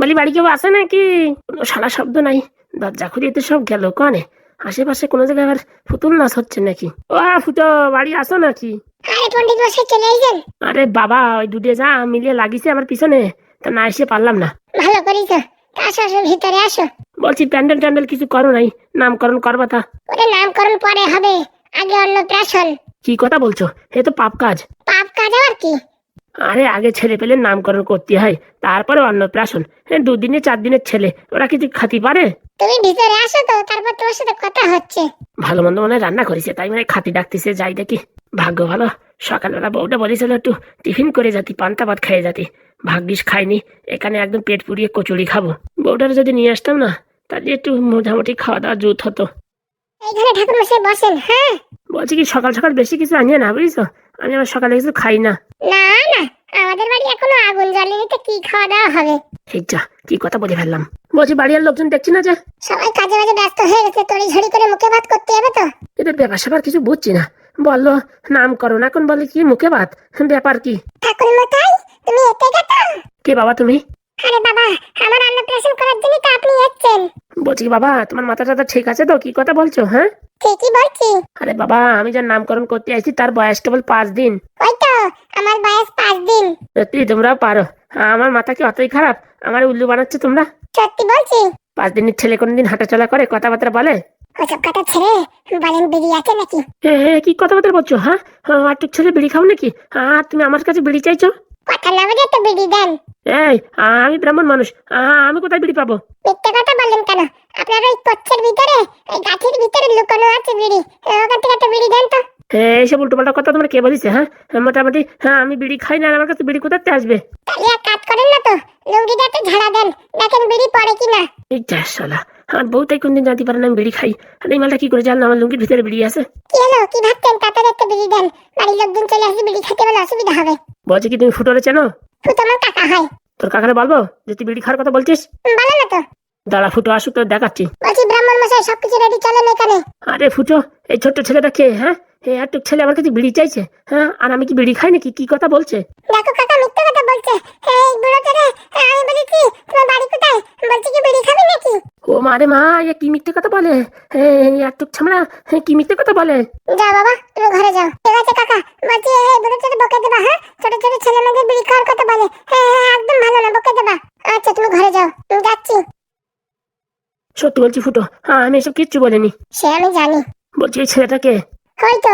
বলি বাড়ি কেউ আসে নাকি? কোনো সারা শব্দ নাই। দরজা খুলিয়ে তো সব গেল কানে? আশেপাশে কোনো জায়গায় আবার ফুতুল নাচ হচ্ছে নাকি? ও ফুটো বাড়ি আসো নাকি? আরে বাবা ওই দুটে যা মিলিয়ে লাগিয়েছে আমার পিছনে তা না এসে পারলাম না। ভালো করিস আসো আসো ভিতরে আসো। বলছি প্যান্ডেল ট্যান্ডেল কিছু করো নাই নামকরণ করবা তা। ওরে নামকরণ পরে হবে আগে অন্নপ্রাশন। কি কথা বলছো? এ তো পাপ কাজ। পাপ কাজ আর কি? আরে আগে ছেলে পেলে নামকরণ করতে হয় তারপরে অন্নপ্রাশন। হ্যাঁ দুদিনে চার দিনের ছেলে ওরা কিছু খাতি পারে? তুমি ভিতরে আসো তো তারপর তোমার সাথে কথা হচ্ছে। ভালো মন্দ মনে রান্না করেছে তাই মানে খাতি ডাকতেছে যাই দেখি। ভাগ্য ভালো সকালবেলা বউটা বলেছিল একটু টিফিন করে যাতি পান্তা ভাত খেয়ে যাতি। ভাগ্যিস খাইনি এখানে একদম পেট পুড়িয়ে কচুরি খাব। বউটার যদি নিয়ে আসতাম না তাহলে একটু মোটামুটি খাওয়া দাওয়া জুত হতো। এইখানে ঠাকুর মশাই বসেন হ্যাঁ? বলছি কি সকাল সকাল বেশি কিছু আনিয়ে না বুঝছ? আমি আমার সকালে কিছু খাই না। না না আমাদের বাড়ি এখনও আগুন জ্বালিয়ে তো কি খাওয়া দাওয়া হবে? এই যা কি কথা বলে ফেললাম। বলছি বাড়ির লোকজন দেখছি না যে? সবাই কাজে বাজে ব্যস্ত হয়ে গেছে তড়ি ঝড়ি করে মুখে ভাত করতে হবে তো? এদের ব্যাপার স্যাপার কিছু বুঝছি না। বলল না এখন বলে কি মুখে ভাত? ব্যাপার কি? ঠাকুর মশাই তুমি এতে গেছো? কে বাবা তুমি? আরে বাবা আমার অন্নপ্রাশন করার জন্য তো আপনি এসেছেন। বলছি বাবা তোমার মাথা টাথা ঠিক আছে তো? কি কথা বলছো হ্যাঁ? ঠিকই বলছি। আরে বাবা আমি যার নামকরণ করতে আসছি তার বয়স কেবল পাঁচ দিন। ওই তো আমার বয়স পাঁচ দিন। সত্যি তোমরাও পারো। আমার মাথা কি অতই খারাপ? আমার উল্লু বানাচ্ছ তোমরা? সত্যি বলছি। পাঁচ দিনের ছেলে কোনদিন হাঁটাচলা করে কথাবার্তা বলে? ওসব কথা ছেড়ে বলেন বিড়ি আছে নাকি? হ্যাঁ হ্যাঁ কি কথাবার্তা বলছো হ্যাঁ? হ্যাঁ, আর টুক ছেলে বিড়ি খাও নাকি? আর তুমি আমার কাছে বিড়ি চাইছো? কথা না বুঝে তো বিড়ি দেন। এই আমি ব্রাহ্মণ মানুষ। আমি কোথায় বিড়ি পাবো? মিথ্যে কথা বলেন কেন? আপনার ওই কচ্ছের ভিতরে ওই গাছের ভিতরে লুকানো আছে বিড়ি। ওখান থেকে একটা বিড়ি দেন তো। এইসব উল্টো পাল্টা কথা তোমরা কে বলিছে হ্যাঁ? মোটামুটি হ্যাঁ আমি বিড়ি খাই না আমার কাছে বিড়ি কোথাতে আসবে? তাহলে এক কাজ করেন না তো লুঙ্গিটাতে ঝাড়া দেন দেখেন বিড়ি পড়ে কিনা। এই যা শালা। আমার বউ তাই কোনদিন জানতে পারে না আমি বিড়ি খাই। আর এই মালটা কি করে জানলো আমার লুঙ্গির ভিতরে বিড়ি আছে। কি হলো? কি ভাবছেন? তাড়াতাড়ি একটা বিড়ি দেন। বাড়ির লোকজন চলে বিড়ি খেতে বলে অসুবিধা হবে। বলছে কি তুমি ফুটোরে চেনো? ফুটো আমার কাকা হয়। তোর কাকারে বলব যে তুই বিড়ি খাওয়ার কথা বলছিস? বলো না তো। দাঁড়া ফুটো আসুক তো দেখাচ্ছি। বলছি ব্রাহ্মণ মশাই সবকিছু রেডি চলেন এখানে। আরে ফুটো এই ছোট্ট ছেলেটা কে হ্যাঁ? এই একটু ছেলে আমার কাছে বিড়ি চাইছে হ্যাঁ? আর আমি কি বিড়ি খাই নাকি? কি কথা বলছে? দেখো কাকা বলছে এই বুড়োটা রে আমি বলেছি তোমার বাড়ি কোথায়? বলছি কি বিড়ি খাবে নাকি? ও মারে মা এ কি মিথ্যে কথা বলে? একটু ছামড়া কি মিথ্যে কথা বলে? যাও বাবা তুমি ঘরে যাও। ঠিক আছে কাকা বলছি এই বুড়োটাকে বকে দেবা হ্যাঁ? ছোট ছোট ছেলে মেয়েদের বিড়ি খাওয়ার কথা বলে। একদম ভালো না বকে দেবা। আচ্ছা তুমি ঘরে যাও যাচ্ছি। সত্যি বলছি ফুটো হ্যাঁ আমি এসব কিচ্ছু বলিনি। সে আমি জানি। বলছি এই ছেলেটাকে? হয়তো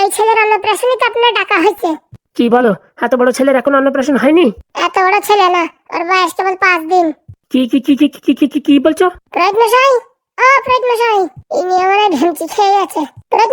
এই ছেলের অন্নপ্রাশনে তো আপনার ডাকা হয়েছে। কি বলো? এত বড় ছেলের এখন অন্নপ্রাশন হয়নি? এত বড় ছেলে না ওর বয়স কেবল পাঁচ দিন। কি কি কি কি কি কি কি কি বলছো? প্রয়োগ মশাই ও মশাই ইনি আমার ঢেমচি খেয়ে গেছে।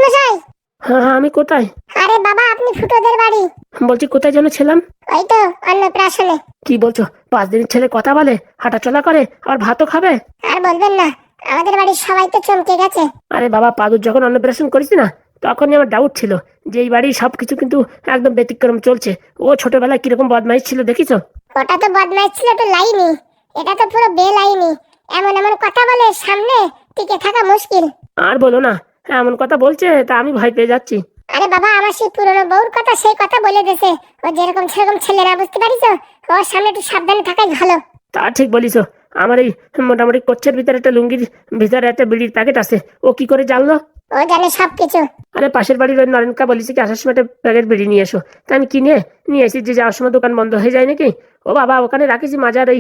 মশাই হ্যাঁ হ্যাঁ আমি কোথায়? আরে বাবা আপনি ফুটোদের বাড়ি। বলছি কোথায় যেন ছিলাম? ওই তো অন্নপ্রাশনে। কি বলছো? পাঁচ দিনের ছেলে কথা বলে হাঁটাচলা করে আর ভাতও খাবে? আর বলবেন না আমাদের বাড়ির সবাই তো চমকে গেছে। আরে বাবা পাদুর যখন অন্নপ্রাশন করেছি না তখনই আমার ডাউট ছিল যে এই বাড়ির সবকিছু কিন্তু একদম ব্যতিক্রম চলছে। ও ছোটবেলায় কীরকম বদমাইশ ছিল দেখিছো ওটা তো বদমাইশ ছিল তো লাইনি। এটা তো পুরো বে লাইনি এমন এমন কথা বলে সামনে টিকে থাকা মুশকিল। আর বলো না এমন কথা বলছে তা আমি ভয় পেয়ে যাচ্ছি। আরে বাবা আমার সেই পুরনো বউর কথা সেই কথা বলে দিছে ও যেরকম সেরকম ছেলেরা বুঝতে পারিস ওর সামনে একটু সাবধানে থাকাই ভালো। তা ঠিক বলিস। আমার এই মোটামুটি কচ্ছের ভিতরে একটা লুঙ্গির ভিতরে একটা বিড়ির প্যাকেট আছে। ও কি করে জানলো? ও জানে সবকিছু। আরে পাশের বাড়ির ওই নরেনকা বলিস কি আসার সময় একটা প্যাকেট বিড়ি নিয়ে এসো। তা আমি কিনে নিয়ে এসেছি যে যাওয়ার সময় দোকান বন্ধ হয়ে যায় নাকি? ও বাবা ওখানে রাখিছি মাজার ওই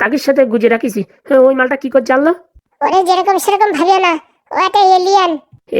তাকির সাথে গুজে রাখিছি। হ্যাঁ, ওই মালটা কি করে জানলো? ওরে যেরকম সেরকম ভাবিও না ও একটা এলিয়ান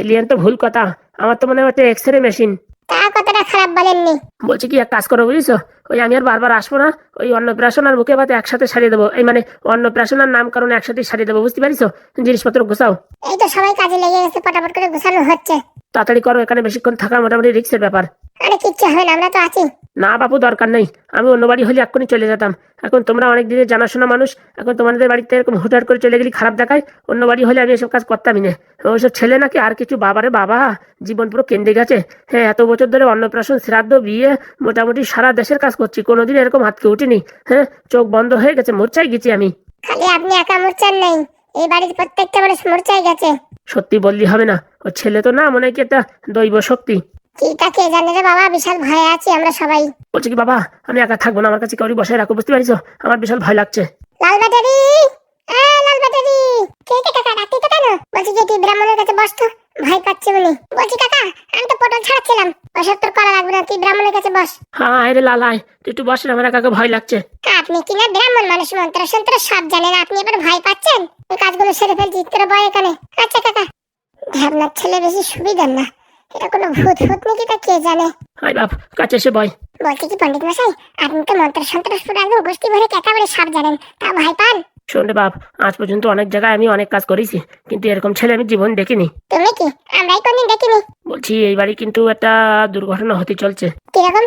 এলিয়ান তো ভুল কথা আমার তো মনে হয় একটা এক্স রে মেশিন তা কথাটা খারাপ বলেননি? বলছি কি এক কাজ করো বুঝছ? ওই আমি আর বারবার আসব না ওই অন্নপ্রাশন আর বুকে পাতে একসাথে সারিয়ে দেবো। এই মানে অন্নপ্রাশন আর নামকরণ একসাথে সারিয়ে দেবো বুঝতে পারিস জিনিসপত্র গোছাও। এই তো সবাই কাজে লেগে গেছে পটাপট করে গোছানো হচ্ছে। তাড়াতাড়ি করো এখানে বেশিক্ষণ থাকা মোটামুটি রিক্সের ব্যাপার। আরে কিচ্ছু হবে না আমরা তো আছি। না বাপু দরকার নেই। আমি অন্য বাড়ি হলে এক্ষুনি চলে যেতাম। এখন তোমরা অনেক দিনের জানাশোনা মানুষ এখন তোমাদের বাড়িতে এরকম হুটহাট করে চলে গেলে খারাপ দেখায়। অন্য বাড়ি হলে আমি এসব কাজ করতামই না। ওইসব ছেলে নাকি আর কিছু বাবারে বাবা জীবন পুরো কেন্দ্রে গেছে। হ্যাঁ এত বছর ধরে অন্নপ্রাশন শ্রাদ্ধ বিয়ে মোটামুটি সারা দেশের কাজ করছি কোনোদিন এরকম হাতকে উঠিনি। হ্যাঁ চোখ বন্ধ হয়ে গেছে মূর্ছাই গেছি আমি। খালি আপনি একা মরচান নেই। এই বাড়ির প্রত্যেকটা মানুষ মরচাই গেছে। সত্যি বললি হবে না। ও ছেলে তো না মনে হয় কি একটা দৈব শক্তি। কি কাকে জানে রে বাবা বিশাল ভয়ে আছে আমরা সবাই। বলছি কি বাবা আমি একা থাকব না আমার কাছে কাউরি বসায় রাখো বুঝতে পারিস আমার বিশাল ভয় লাগছে। লাল লাল ব্যাটারি! কে কে কাকা ডাকতে তো কেন? বলছি যে তুই ব্রাহ্মণের কাছে বস তো। ভয় পাচ্ছে বলে। বলছি কাকা আমি তো পটল ছাড়াচ্ছিলাম ওসব তোর করা লাগবে না তুই ব্রাহ্মণের কাছে বস। হ্যাঁ রে লালাই তুই একটু আমার একাকে ভয় লাগছে। আপনি কি না ব্রাহ্মণ মানুষ মন্ত্র সন্ত্র সব জানেন আপনি এবার ভয় পাচ্ছেন? ওই কাজগুলো সেরে ফেলছি তোর বয় এখানে। আচ্ছা কাকা আপনার ছেলে বেশি সুবিধার না। এটা কোনো ভূত ভূত নাকি তা কে জানে? আয় বাপ কাছে এসে বয় বলছি কি পণ্ডিত মশাই আপনি তো মন্ত্র সন্ত্র পুরো একদম গোষ্ঠী ভরে কেতাবড়ে সব জানেন তা ভয় পান? শোন বাপ আজ পর্যন্ত অনেক জায়গায় আমি অনেক কাজ করেছি কিন্তু এরকম ছেলে আমি জীবন দেখিনি। তুমি কি? আমরাই কোনদিন দেখিনি। বলছি এই বাড়ি কিন্তু একটা দুর্ঘটনা হতে চলছে। কীরকম?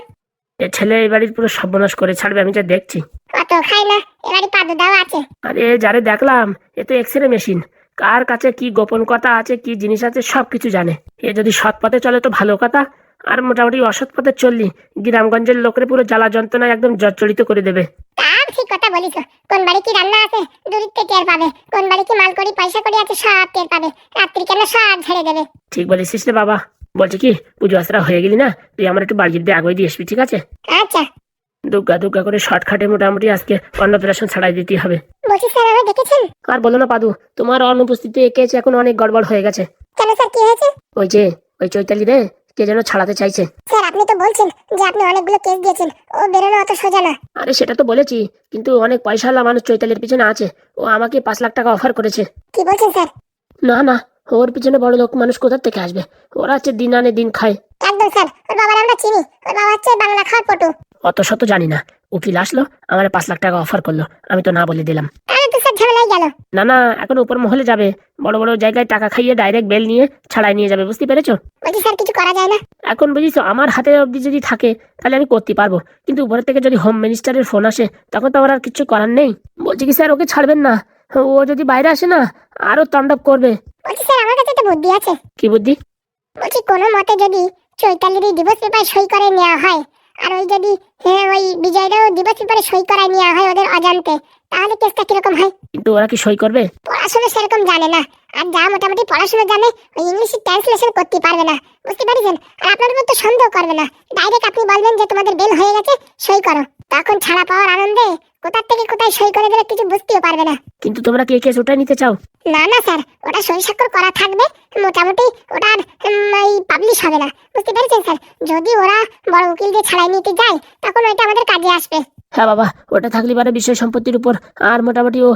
এ ছেলে এই বাড়ির পুরো সর্বনাশ করে ছাড়বে আমি যা দেখছি। অত খাই না এবারই পাদু দাও আছে। আরে যারে দেখলাম এ তো এক্স রে মেশিন কার কাছে কি গোপন কথা আছে কি জিনিস আছে সব কিছু জানে। এ যদি সৎ পথে চলে তো ভালো কথা আর মোটামুটি অসৎ পথে চললি গ্রামগঞ্জের লোকের পুরো জ্বালা যন্ত্রণায় একদম জর্জরিত করে দেবে। বলিস? কোন বাড়ি কি রান্না আছে? দূরিত্বে টের পাবে। কোন বাড়ি কি মাল করি পয়সা করি আছে সব টের পাবে। রাত্রি কেন সব ঝেড়ে দেবে? ঠিক বলেছিস রে বাবা। বলছে কি পুজো আসরা হয়ে গেলি না? তুই আমার একটু বাড়ির দিয়ে আগে দিয়ে আসবি ঠিক আছে? আচ্ছা। দুগ্গা দুগ্গা করে শর্টকাটে মোটামুটি আজকে অন্নপ্রাশন ছাড়াই দিতে হবে। বলছি স্যার আমায় দেখেছেন আর বলো না পাদু তোমার অনুপস্থিতি এঁকেছে এখন অনেক গড়বড় হয়ে গেছে? কেন স্যার কি হয়েছে? ওই যে ওই চৈতালি রে কে যেন ছাড়াতে চাইছে। বলছেন যে আপনি অনেকগুলো কেস দিয়েছেন ও বেরোনো অত সোজা না। আরে সেটা তো বলেছি কিন্তু অনেক পয়সাওয়ালা মানুষ চৈতালির পিছনে আছে ও আমাকে পাঁচ লাখ টাকা অফার করেছে। কি বলছেন স্যার? না না ওর পিছনে বড় লোক মানুষ কোথার থেকে আসবে? ওরা হচ্ছে দিন আনে দিন খায়। একদম স্যার ওর বাবার আমরা চিনি ওর বাবা হচ্ছে বাংলা খাওয়ার পটু। অত শত জানি না। উকিল আসলো আমার পাঁচ লাখ টাকা অফার করল। আমি তো না বলে দিলাম। না না এখন উপর মহলে যাবে। বড় বড় জায়গায় টাকা খাইয়ে ডাইরেক্ট বেল নিয়ে ছাড়াই নিয়ে যাবে বুঝতে পেরেছ? বলছি স্যার কিছু করা যায় না? এখন বুঝিছো আমার হাতে অবধি যদি থাকে তাহলে আমি করতে পারব। কিন্তু উপরের থেকে যদি হোম মিনিস্টারের ফোন আসে তখন তো আমার আর কিছু করার নেই। বলছি কি স্যার ওকে ছাড়বেন না? ও যদি বাইরে আসে না আরও তাণ্ডব করবে। স্যার আমার কাছে একটা বুদ্ধি আছে। কি বুদ্ধি? বলছি কোনো মতে যদি চৈতালির দিবস পেপার সই করে নেওয়া হয় আর ওই যদি হ্যাঁ, ওই বিজয়রাও দিবস পরে সই করায় নিয়ে হয় ওদের অজান্তে তাহলে কেসটা কীরকম হয়? কিন্তু ওরা কি সই করবে? পড়াশোনা সেরকম জানে না। আর যা মোটামুটি পড়াশোনা জানে ওই ইংলিশে ট্রান্সলেশন করতে পারবে না। বুঝতে পারছেন? আর আপনার মতো সন্দেহ করবে না। ডাইরেক্ট আপনি বলবেন যে তোমাদের বেল হয়ে গেছে সই করো। তখন ছাড়া পাওয়ার আনন্দে কোথার থেকে কোথায় সই করে দিলে কিছু বুঝতেও পারবে না। কিন্তু তোমরা কে কেস ওটা নিতে চাও? না না স্যার ওটা সই স্বাক্ষর করা থাকবে। মোটামুটি ওটা আর পাবলিশ হবে না। বুঝতে পেরেছেন স্যার? যদি ওরা বড় উকিল দিয়ে ছাড়াই নিতে যায় তখন ওইটা আমাদের কাজে আসবে। হ্যাঁ বাবা ওটা থাকলে পারে বিষয় সম্পত্তির উপর আর মোটামুটি ও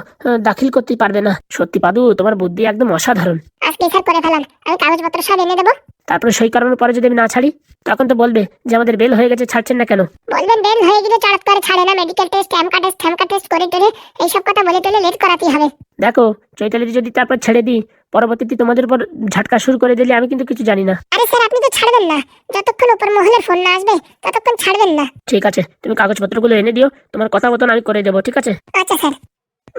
দাখিল করতে পারবে না। সত্যি পাদু তোমার বুদ্ধি একদম অসাধারণ। আজকে স্যার করে ফেলাম। আমি কাগজপত্র সব এনে দেবো। তারপরে সই করানোর পরে যদি আমি না ছাড়ি তখন তো বলবে যে আমাদের বেল হয়ে গেছে ছাড়ছেন না কেন? বলবেন বেল হয়ে গেলে চড়াত করে ছাড়ে না মেডিকেল টেস্ট হ্যামকা টেস্ট কার্ড টেস্ট করে টেলে এইসব কথা বলে টেলে লেট করাতেই হবে। দেখো চৈতালি যদি তারপর ছেড়ে দিই পরবর্তীতে তোমাদের উপর ঝাটকা শুরু করে দিলে আমি কিন্তু কিছু জানি না। আরে স্যার আপনি তো ছাড়বেন না। যতক্ষণ উপর মহলের ফোন না আসবে ততক্ষণ ছাড়বেন না। ঠিক আছে তুমি কাগজপত্রগুলো এনে দিও তোমার কথা মতন আমি করে দেবো ঠিক আছে? আচ্ছা স্যার।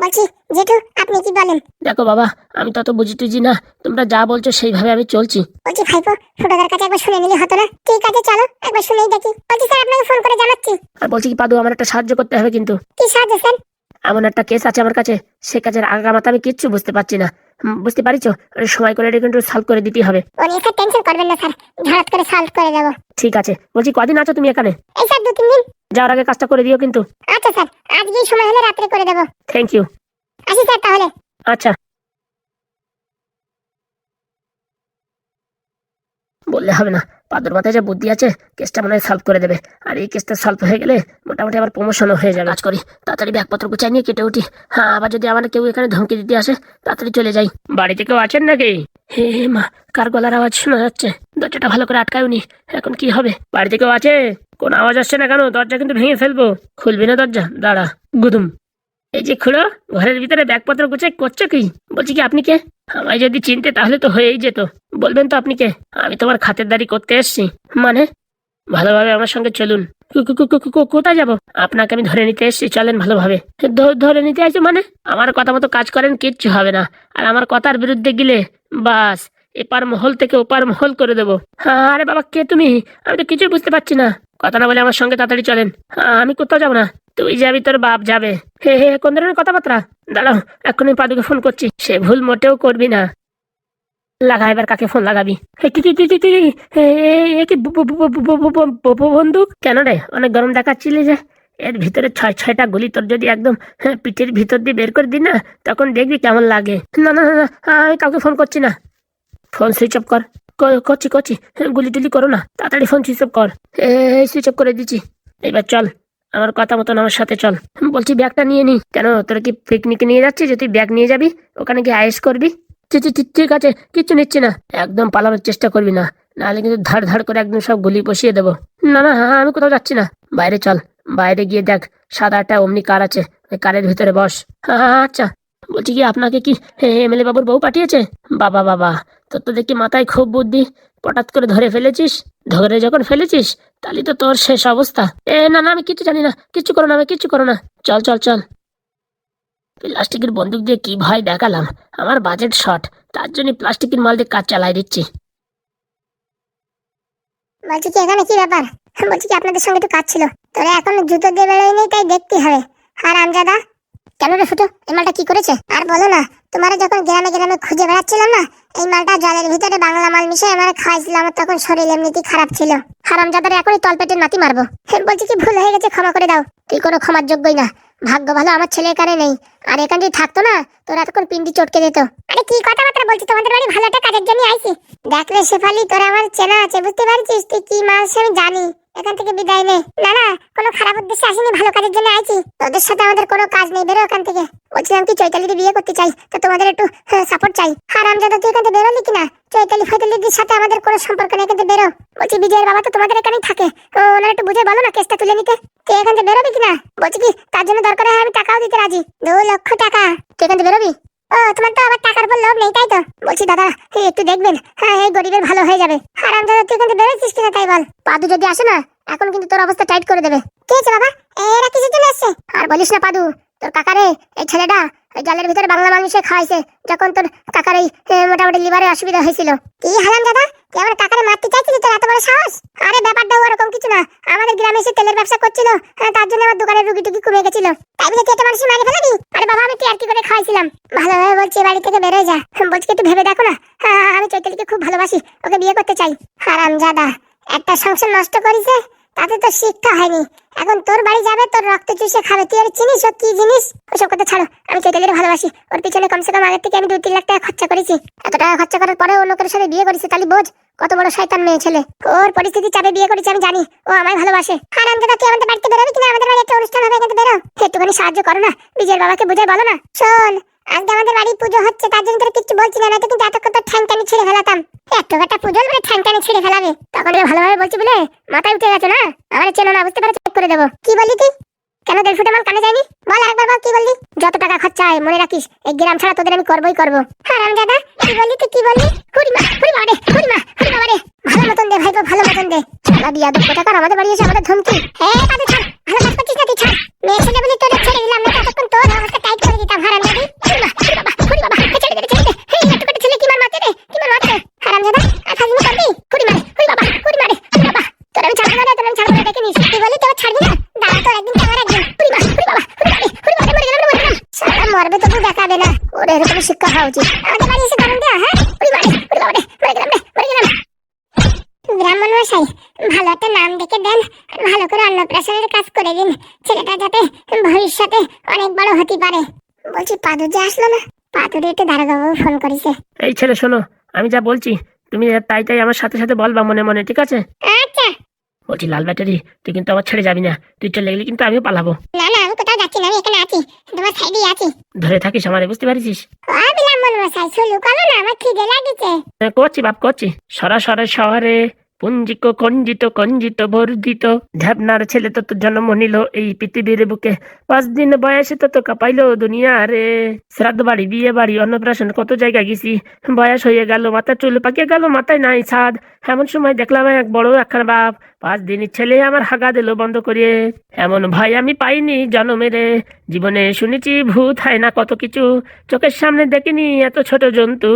বলছি জেঠু আপনি কি বলেন? দেখো বাবা আমি তত বুঝি টুঝি না তোমরা যা বলছো সেইভাবে আমি চলছি। বলছি ভাইপো ছোটদার কাছে একবার শুনে নিলে হতো না? ঠিক আছে চলো একবার শুনেই দেখি। বলছি স্যার আপনাকে ফোন করে জানাচ্ছি। আর বলছি কি পাদু আমার একটা সাহায্য করতে হবে কিন্তু। কি সাহায্য স্যার? এমন একটা কেস আছে আমার কাছে। সে কাজের আগামাতা আমি কিচ্ছু বুঝতে পারছি না। বুঝতে পারিছো? সময় করে এটা কিন্তু সলভ করে দিতে হবে। নিয়ে স্যার টেনশন করবেন না স্যার ঝড়াত করে সলভ করে যাব ঠিক আছে। বলছি কদিন আছো তুমি এখানে? এই স্যার দু তিন দিন। যাওয়ার আগে কাজটা করে দিও কিন্তু। আচ্ছা স্যার আজকেই সময় হলে রাতে করে দেব। থ্যাংক ইউ আচ্ছা স্যার তাহলে। আচ্ছা। বললে হবে না। পাদুর মাথায় যে বুদ্ধি আছে, কেসটা মনে হয় সলভ করে দেবে। আর এই কেসটা সলভ হয়ে গেলে মোটামুটি আবার প্রমোশনও হয়ে যাবে। কাজ করি, তাড়াতাড়ি ব্যাগপত্র গুছাই নিয়ে কেটে উঠি। হ্যাঁ আবার যদি আমার কেউ এখানে ধমকি দিতে আসে, তাড়াতাড়ি চলে যাই। বাড়িতে কেউ আছেন নাকি? হে, মা, কার গলার আওয়াজ শোনা যাচ্ছে? দরজাটা ভালো করে আটকায়নি। এখন কি হবে? বাড়িতে কেউ আছে? কোন আওয়াজ আসছে না কেন? দরজা কিন্তু ভেঙে ফেলব। খুলবি না দরজা? দাঁড়া। গুদুম। এই যে খুড়ো, ঘরের ভিতরে ব্যাগপত্র গুছাই করছ কি? বলছি কি, আপনি কে? আমায় যদি চিনতে, তাহলে তো হয়েই যেত। বলবেন তো আপনি কে? আমি তোমার খাতের দাড়ি করতে এসছি। মানে? ভালোভাবে আমার সঙ্গে চলুন। কোথায় যাব? আপনাকে আমি ধরে নিতে এসছি, চলেন ভালোভাবে। ধরে নিতে আসছো মানে? আমার কথা মতো কাজ করেন, কিচ্ছু হবে না। আর আমার কথার বিরুদ্ধে গেলে, বাস, এপার মহল থেকে ওপার মহল করে দেবো। আরে বাবা, কে তুমি? আমি তো কিছুই বুঝতে পারছি না। কথা না বলে আমার সঙ্গে তাড়াতাড়ি চলেন। আমি কোথাও যাব না। তুই যাবি, তোর বাপ যাবে। হে হে কোন ধরনের কথাবার্তা? দাঁড়াও এখনই পাদুকে ফোন করছি। সে ভুল মোটেও করবি না। লাগা, এবার কাকে ফোন লাগাবি? কি বন্দুক কেন রে, অনেক গরম দেখাচ্ছিলি যে। এর ভিতরে ছয়, ছয়টা গুলি তোর যদি একদম পিঠের ভিতর দিয়ে বের করে দিই না, তখন দেখবি কেমন লাগে। না না না আমি কাউকে ফোন করছি না। ফোন সুইচ অফ কর। করছি করছি। হ্যাঁ, গুলি টুলি করো না। তাড়াতাড়ি ফোন সুইচ অফ কর। এই সুইচ অফ করে দিচ্ছি। এবার চল আমার কথা মতন আমার সাথে চল। বলছি ব্যাগটা নিয়ে নি। কেন তোরা কি পিকনিকে নিয়ে যাচ্ছিস? যে তুই ব্যাগ নিয়ে যাবি ওখানে কি আয়েস করবি? ঠিক আছে কিচ্ছু নিচ্ছি না। একদম পালানোর চেষ্টা করবি না। নাহলে কিন্তু ধার ধাড় করে একদম সব গুলি বসিয়ে দেবো। না না হ্যাঁ আমি কোথাও যাচ্ছি না। বাইরে চল বাইরে গিয়ে দেখ সাদা একটা অমনি কার আছে। কারের ভিতরে বস। হ্যাঁ হ্যাঁ, আচ্ছা। বলছি কি আপনাকে কি এমএলএ বাবুর বউ পাঠিয়েছে? বাবা বাবা তোর তো দেখি মাথায় খুব বুদ্ধি? হঠাৎ করে ধরে ফেলেছিস? ধরে যখন ফেলেছিস, তাহলে তো তোর শেষ অবস্থা। এ, না না, আমি কিচ্ছু জানি না। কিচ্ছু করো না, আমি কিচ্ছু করো না। চল চল চল। প্লাস্টিকের বন্দুক দিয়ে কি ভয় দেখালাম? আমার বাজেট শর্ট তার জন্য প্লাস্টিকের মাল দিয়ে কাজ চালাই দিচ্ছি। বলছি কি, এখানে কি ব্যাপার? বলছি কি, আপনাদের সঙ্গে একটু কাজ ছিল। তোরা এখন জুতো দিয়ে বেরোয়নি, তাই দেখতে হবে। আর আমজাদা? কেন রে ফুটো এই মালটা কি করেছে? আর বলো না, তোমার যখন গ্রামে গ্রামে খুঁজে বেড়াচ্ছিলাম না এই মালটা জলের ভিতরে বাংলা মাল মিশে আমার খাওয়াইছিল, আমার তখন শরীর এমনিতেই খারাপ ছিল। হারামজাদার এখনই তলপেটের নাতি মারবো। বলছি কি ভুল হয়ে গেছে, ক্ষমা করে দাও। তুই কোনো ক্ষমার যোগ্যই না। ভাগ্য ভালো আমার ছেলের কারে নেই। আর এখান যদি থাকতো না, তোর এতক্ষণ পিন্ডি চটকে যেত। আরে কি কথাবার্তা বলছি তোমাদের বাড়ি ভালো একটা কাজের জন্য আইছি। দেখ রে শেফালি, তোর আমার চেনা আছে, বুঝতে পারছিস? তুই কি মাল আমি জানি। এখান থেকে বিদায় নে। না না, কোনো খারাপ উদ্দেশ্যে আসিনি, ভালো কাজের জন্য আইছি। তোদের সাথে আমাদের কোনো কাজ নেই, বেরো এখান থেকে। বলছিলাম কি, চৈতালিকে বিয়ে করতে চাই, তো তোমাদের একটু সাপোর্ট চাই। আর আমজাদা, তুই এখান থেকে বেরোলি কিনা চৈতালি, ফৈতালিদের সাথে আমাদের কোনো সম্পর্ক নেই, এখান থেকে বেরো। বলছি, বিজয়ের বাবা তো তোমাদের এখানেই থাকে। তো ওনার একটু বুঝে বলো না, কেসটা তুলে নিতে। তুই এখান থেকে বেরোবি কিনা বলছি কি, তার জন্য দরকার হয় আমি টাকাও দিতে রাজি। দু লক্ষ টাকা। থেকে বেরোবি? ও, তোমার তো আবার টাকার লোভ নেই, তাই তো? বলছি, দাদা একটু দেখবেন। হ্যাঁ এই গরিবের ভালো হয়ে যাবে। দাদা তুই বেরোচ্ছিস কিনা, তাই বল। পাদু যদি আসে না, এখন কিন্তু তোর অবস্থা টাইট করে দেবে। কি হয়েছে, বাবা? এরা জন্য আসছে আর বলিস না, পাদু, তোর কাকারে, এই ছেলেটা জলের ভিতরে বাংলা মানুষে খাওয়াইছে, যখন তোর কাকার এই মোটামুটি লিভারে অসুবিধা হয়েছিল। কি হারাম দাদা? তুই আমার কাকারে মারতে চাইছিলি তোর এত বড় সাহস? আরে ব্যাপারটা ওরকম কিছু না। আমাদের গ্রামে এসে তেলের ব্যবসা করছিল। হ্যাঁ, তার জন্য আমার দোকানের রুগী টুগি কমে গেছিল। তাই বলে তুই একটা মানুষ মারি ফেলাবি? আরে বাবা আমি টিয়ার কি করে খাওয়াইছিলাম? ভালোভাবে বলছি বাড়ি থেকে বেরোয় যা। বলছি কি একটু ভেবে দেখো না? হ্যাঁ, আমি চৈতালিকে খুব ভালোবাসি। ওকে বিয়ে করতে চাই। হারাম জাদা একটা সংসার নষ্ট করেছে তাতে তো শিক্ষা হয়নি। এখন তোর বাড়ি যাবে তোর রক্ত চুষে খাবে। তুই আর চিনিস ও কি জিনিস? ওসব কথা ছাড়ো আমি চৈতালির ভালোবাসি। ওর পিছনে কমসে কম আগের থেকে আমি দু তিন লাখ টাকা খরচা করেছি। এত টাকা খরচা করার পরে অন্য কারোর সাথে বিয়ে করেছি তাহলে বোঝ। কত বড় শয়তান মেয়ে ছেলে। ওর পরিস্থিতি চাপে বিয়ে করেছি, আমি জানি। ও আমায় ভালোবাসে। আর দাদা, তুই আমাদের বাড়িতে বেরোবি কিনা? আমাদের বাড়ি একটা অনুষ্ঠান হবে এখানে বেরো। একটুখানি সাহায্য করো না। বিজয়ের বাবাকে বুঝাই বলো না। শোন, আজকে আমাদের বাড়ি পুজো হচ্ছে, তার জন্য তোর কিচ্ছু বলছি না, নয়তো কিন্তু এতক্ষণ তোর ঠ্যাং টানি ছিঁড়ে ফেলাতাম। এত একটা পুজো মানে ঠ্যাং টানি ছিঁড়ে ফেলাবে। তখন ভালোভাবে বলছি বলে, মাথায় উঠে গেছে না? আমার চেনো না, বুঝতে পারো চেক করে দেবো। কি বলি তুই? কেন দেড় ফুটে মাল কানে যায়নি? বল আরেকবার বল, কি বললি? যত টাকা খরচা হয়, মনে রাখিস, এই গ্রাম ছাড়া তোদের আমি করবই করব। হারাম দাদা কি বললি তুই, কি বললি? হুড়ি মা রে হুড়ি মা হুড়ি রে ভালো মতন দে ভাইপো, ভালো মতন দে। সারা বিয়া দুঃখ টাকা আমাদের বাড়ি এসে আমাদের ধমকি। এ তাদের ছাড় ভালো কাজ করছিস না তুই, ছাড়। মেয়ে ছেলে বলে তোদের শিক্ষা উচিত। আমাদের বাড়ি এসে গরম দেওয়া হ্যাঁ? মারে হুড়ি বাবা রে মরে গেলাম রে মরে গেলাম। ব্রাহ্মণ মশাই ভালো একটা নাম ডেকে দেন ভালো করে অন্নপ্রাশনের কাজ করে দিন। ছেলেটা যাতে ভবিষ্যতে অনেক বড় হতে পারে। বলছি পাদু যে আসলো না পাদুরে একটু দারোগাবু ফোন করেছে। এই ছেলে শোনো আমি যা বলছি তুমি তাই তাই আমার সাথে সাথে বলবা মনে মনে ঠিক আছে? আচ্ছা। বলছি লাল ব্যাটারি তুই কিন্তু আমার ছেড়ে যাবি না তুই চলে গেলে কিন্তু আমিও পালাবো। না না আমি কোথাও যাচ্ছি না আমি এখানে আছি তোমার সাইডেই আছি। ধরে থাকিস আমারে বুঝতে পারিস ও ব্রাহ্মণ মশাই শুলু করো না আমার খিদে লাগেছে। হ্যাঁ, করছি বাপ করছি। সরাসরি শহরে পুঞ্জিক কঞ্জিত কঞ্জিত বর্ধিত। ঢ্যাবনার ছেলে তো তোর জন্ম নিল এই পৃথিবীর বুকে। পাঁচ দিন বয়সে তো তো কাঁপাইলো দুনিয়া রে শ্রাদ্ধ বাড়ি বিয়ে বাড়ি অন্নপ্রাশন কত জায়গায় গেছি। বয়স হয়ে গেল মাথা চুল পাকিয়ে গেল মাথায় নাই ছাদ। এমন সময় দেখলাম এক বড় একখানা বাপ পাঁচ দিনের ছেলে আমার হাগা দিল বন্ধ করিয়ে। এমন ভয় আমি পাইনি জন্মেরে জীবনে শুনেছি ভূত হয় না কত কিছু। চোখের সামনে দেখিনি এত ছোট জন্তু।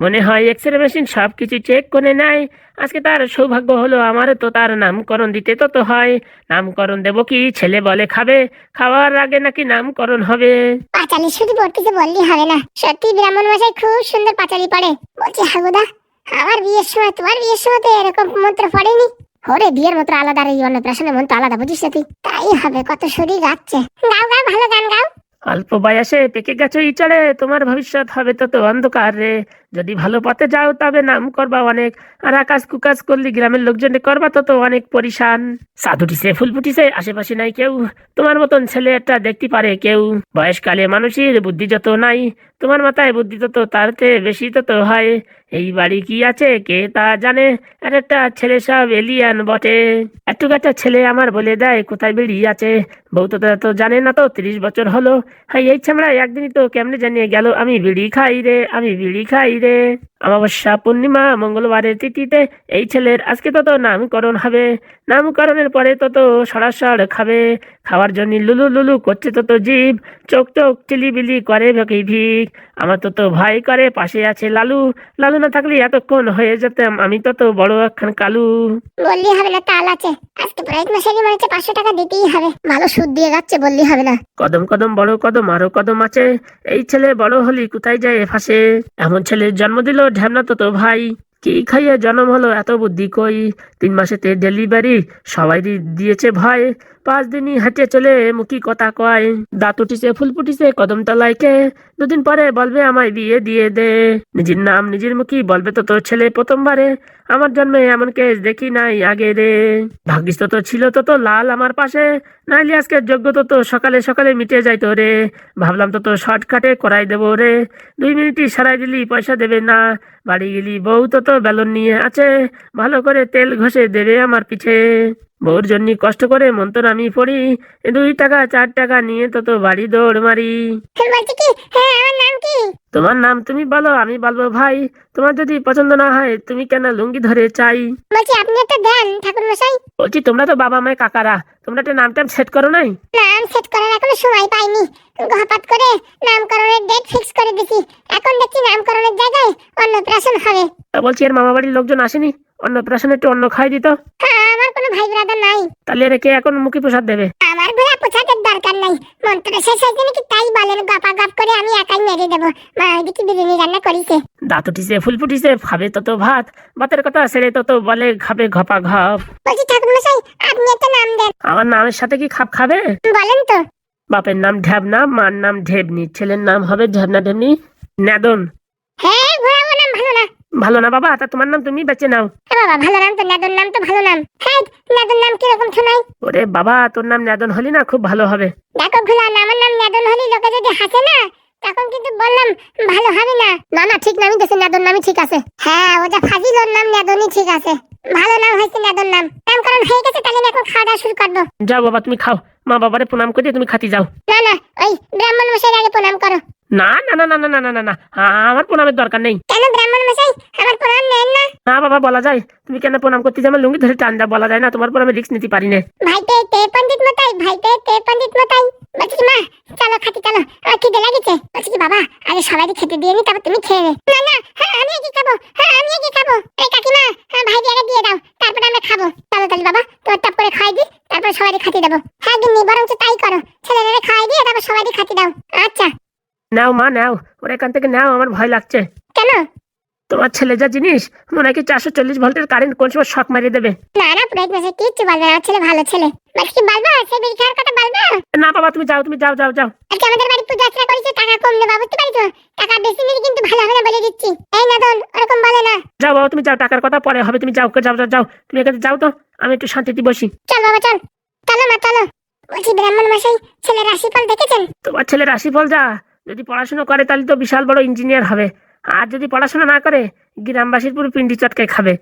মনে হয় এক্স রে মেশিন সব কিছু চেক করে নেয়। আজকে তার সৌভাগ্য হলো আমারও তো তার নামকরণ দিতে তো তো হয়। নামকরণ দেবো কি? ছেলে বলে খাবে। খাওয়ার আগে নাকি নামকরণ হবে। পাঁচালি শুধু পড়তেছে বললি হবে না। সত্যি ব্রাহ্মণ মশাই খুব সুন্দর পাঁচালি পড়ে। বলছি হাগুদা আমার বিয়ের সময়, তোমার বিয়ের সময় তো এরকম মন্ত্র পড়েনি? ওরে, বিয়ের মন্ত্র আলাদা রে অন্নপ্রাশনের মন্ত্র আলাদা, বুঝিস না তুই? তাই হবে, কত শরীর গাচ্ছে। গাও গাও, ভালো গান গাও। অল্প বয়সে পেকে গেছো ইচারে তোমার ভবিষ্যৎ হবে তো তো অন্ধকার রে। যদি ভালো পথে যাও, তবে নাম করবা অনেক। আর আকাশ কুকাশ করলি, গ্রামের লোকজনে করবা, তো তো অনেক পরিশান। সাধু উঠিছে ফুল ফুটিছে আশেপাশে নাই কেউ। তোমার মতন ছেলে একটা দেখতে পারে কেউ। বয়সকালে মানুষের বুদ্ধি যত নাই, তোমার মাথায় বুদ্ধি তত, তার বেশি তত হয়। এই বাড়ি কি আছে, কে তা জানে? আর একটা ছেলে সব এলিয়ান বটে। একটু একটা ছেলে আমার বলে দেয়, কোথায় বেরিয়ে আছে? বউ তো তো জানে না তো, তিরিশ বছর হলো। হাই, এই ছামড়া একদিনই তো কেমনে জানিয়ে গেল, আমি বিড়ি খাই রে, আমি বিড়ি খাই ಇದೆ অমাবস্যা পূর্ণিমা মঙ্গলবারের তিথিতে এই ছেলের আজকে তো তো নামকরণ হবে। নামকরণের পরে তত সরাসর খাবে। খাওয়ার জন্য লুলু লুলু করছে তত জীব। চোখ চোখ চিলিবিলি করে ভেকি ভিক। আমার তত ভয় করে পাশে আছে লালু। লালু না থাকলে এতক্ষণ হয়ে যেতাম আমি তো তো বড় একখান কালু। বললি হবে না তাল আছে। আজকে মাসেরই মনে হচ্ছে পাঁচশো টাকা দিতেই হবে। ভালো সুদ দিয়ে যাচ্ছে বললি হবে না। কদম কদম বড় কদম আরও কদম আছে। এই ছেলে বড় হলি কোথায় যায় ফাঁসে? এমন ছেলের জন্ম দিল ঢ্যামনা তো তো ভাই। কি খাইয়া জন্ম হলো এত বুদ্ধি কই? তিন মাসেতে ডেলিভারি সবাই দিয়েছে ভয় পাঁচ দিনই হাঁটে চলে মুখি কথা কয়? দাঁত উঠিছে, ফুল ফুটিছে, কদম তলাইকে দুদিন পরে বলবে আমায় বিয়ে দিয়ে দে। নিজের নাম নিজের মুখি বলবে তো তোর ছেলে প্রথমবারে। আমার জন্মে এমন কেস দেখি নাই আগে রে। ভাগ্যিস তো ছিল তো তো লাল আমার পাশে, নাইলে আজকে যোগ্য তো তো সকালে সকালে মিটে যাইতো রে। ভাবলাম তো তো শর্টকাটে করাই দেবো রে। দুই মিনিটই সারাই দিলি, পয়সা দেবে না। বাড়ি গেলি, বউ তো তো বেলন নিয়ে আছে। ভালো করে তেল ঘষে দেবে আমার পিছে বউর জন্য কষ্ট করে মন্তর আমি পড়ি। দুই টাকা চার টাকা নিয়ে তো তো বাড়ি দৌড় মারি। হ্যাঁ তোমার নাম তুমি বলো আমি বলব ভাই। তোমার যদি পছন্দ না হয় তুমি কেন লুঙ্গি ধরে চাই? বলছি আপনি একটা দেন ঠাকুর মশাই বলছি তোমরা তো বাবা মায়ের কাকারা। তোমরা একটা নাম টাম সেট করো নাই? নাম সেট করার এখনও সময় পাইনি। হঠাৎ করে নামকরণের ডেট ফিক্স করে দিছি। এখন দেখছি নামকরণের জায়গায় অন্নপ্রাশন হবে। বলছি এর মামা বাড়ির লোকজন আসেনি? অন্নপ্রাশন একটু অন্ন খাই দিত। হ্যাঁ আমার কোনো ভাই ব্রাদার নাই। তাহলে রেখে এখন মুখী প্রসাদ দেবে। আমার ঘোড়া পোছাদের দরকার নাই। মন্ত্র শেষ হয়েছে নাকি তাই বলেন? গপা গপ করে আমি একাই মেরে দেবো। মা ওইদিকে বিরিয়ানি রান্না করিছে। দাঁত উঠিছে ফুল ফুটিছে খাবে তত ভাত। ভাতের কথা ছেড়ে তত বলে খাবে ঘপা ঘপ বলছি ঠাকুর মশাই আপনি একটা নাম দেন। আমার নামের সাথে কি খাপ খাবে? বলেন তো। বাপের নাম ঢ্যাবনা মার নাম ঢেবনি ছেলের নাম হবে ঝাবনা ঢেবনি নাদন। হ্যাঁ নাম ভালো না বাবা? তা তোমার নাম তুমি? বেঁচে নাও। এ বাবা ভালো নাম তো নাদন নাম তো ভালো নাম। হ্যাঁ নাদন নাম কীরকম শোনাই? ওরে বাবা তোর নাম নাদন হলি না? খুব ভালো হবে। দেখো ঘুলান আমার নাম নাদন হলি লোকে যদি হাসে না তখন কিন্তু বললাম ভালো হবে না। না না ঠিক নামই দেশে নাদন নামই ঠিক আছে। হ্যাঁ ওটা ফাজিল ওর নাম নাদনই ঠিক আছে। ভালো নাম হয়েছে নাদন নাম। নামকরণ হয়ে গেছে তাহলে এখন খাওয়া দাওয়া শুরু করব। যাও বাবা তুমি খাও। মা বাবারে প্রণাম করে তুমি খাতি যাও। না না ওই ব্রাহ্মণ মশাই আগে প্রণাম করো। না না না না না না না না আমার প্রণামের দরকার নেই। কেন ব্রাহ্মণ মশাই? আমার প্রণাম নেন না। না বাবা বলা যায়। তুমি কেন প্রণাম করতে যাবে? লুঙ্গি ধরে টান বলা যায় না। তোমার পর আমি রিক্স নিতে পারি না। ভাইতে তে পণ্ডিত মতাই ভাইতে তে পণ্ডিত মতাই বলছি মা চলো খাতি চলো। আমার খিদে লাগেছে। বলছি কি বাবা আগে সবাই খেতে দিয়ে নি তারপর তুমি খেয়ে নে। না না হ্যাঁ আমি কি খাব। হ্যাঁ আমি আগে খাব। এই কাকিমা হ্যাঁ ভাই আগে দিয়ে দাও। তারপর আমরা খাব। চলো তাহলে বাবা তোমার টপ করে খাই দি তারপর সবাই খাতি দেবো। হ্যাঁ গিন্নি বরং তাই করো। ছেলেরা খাই দিয়ে তারপর সবাই খাতি দাও। আচ্ছা। নাও মা নাও। ওরা এখান থেকে নাও আমার ভয় লাগছে। কেন? তোমার ছেলে যা জিনিস মনে হয় কি চারশো চল্লিশ ভোল্টের কারেন্ট কোন সময় শক মারিয়ে দেবে। না না পুরো কিচ্ছু বলবে না ছেলে ভালো ছেলে। কি সে খাওয়ার কথা বলব? না বাবা তুমি যাও তুমি যাও যাও যাও। আজকে আমাদের বাড়ি পূজা আর্চনা করেছে টাকা কম নেবা বুঝতে পারছ? টাকা বেশি নিলে কিন্তু ভালো হবে না বলে দিচ্ছি। এই না ওরকম বলে না। যাও বাবা তুমি যাও টাকার কথা পরে হবে তুমি যাও যাও যাও যাও। তুমি এখানে যাও তো আমি একটু শান্তিতে বসি। চল বাবা চল। চলো মা চলো। বলছি ব্রাহ্মণ মশাই ছেলের রাশিফল দেখেছেন? তোমার ছেলে রাশিফল যা। যদি পড়াশুনো করে, তাহলে তো বিশাল বড় ইঞ্জিনিয়ার হবে। আর যদি পড়াশোনা না করে, গ্রামবাসীর পুরো পিন্ডি চটকে খাবে।